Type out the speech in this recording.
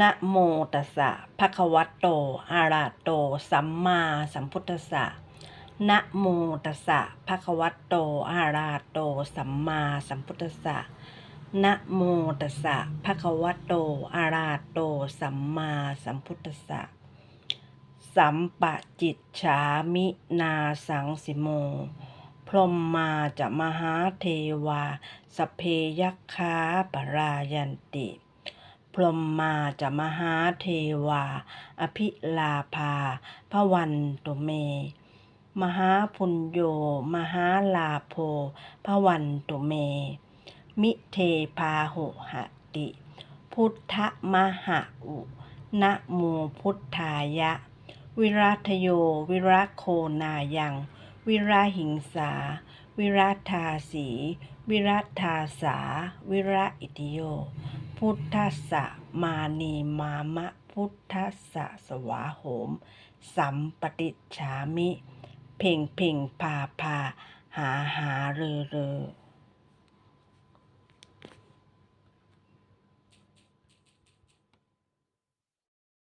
นะโมตัสสะภะคะวะโต อะระหะโต สัมมาสัมพุทธัสสะ นะโมตัสสะภะคะวะโต อะระหะโต สัมมาสัมพุทธัสสะ นะโมตัสสะภะคะวะโต อะระหะโต สัมมาสัมพุทธัสสะ สัมปะจิตฉามินาสังสิโม พรมมาจะมหาเทวา สเพยัคคาปรายันติ พรหมมาจะมหาเทวา อภิลาภาพระวันตุเม มหาพุญโย มหาลาโภพระวันตุเม มิเทพาหุหติ พุทธมหะอุนะโมพุทธายะ วิรัตโย วิรัโคนายัง วิราหิงสา วิรัทาสี วิรัทาสา วิระอิติโย พุทธัสสะมานีมามะพุทธัสสะสวาโหม สัมปติชามิ เพ่งเพ่งพาพาหาหาเรอเรอ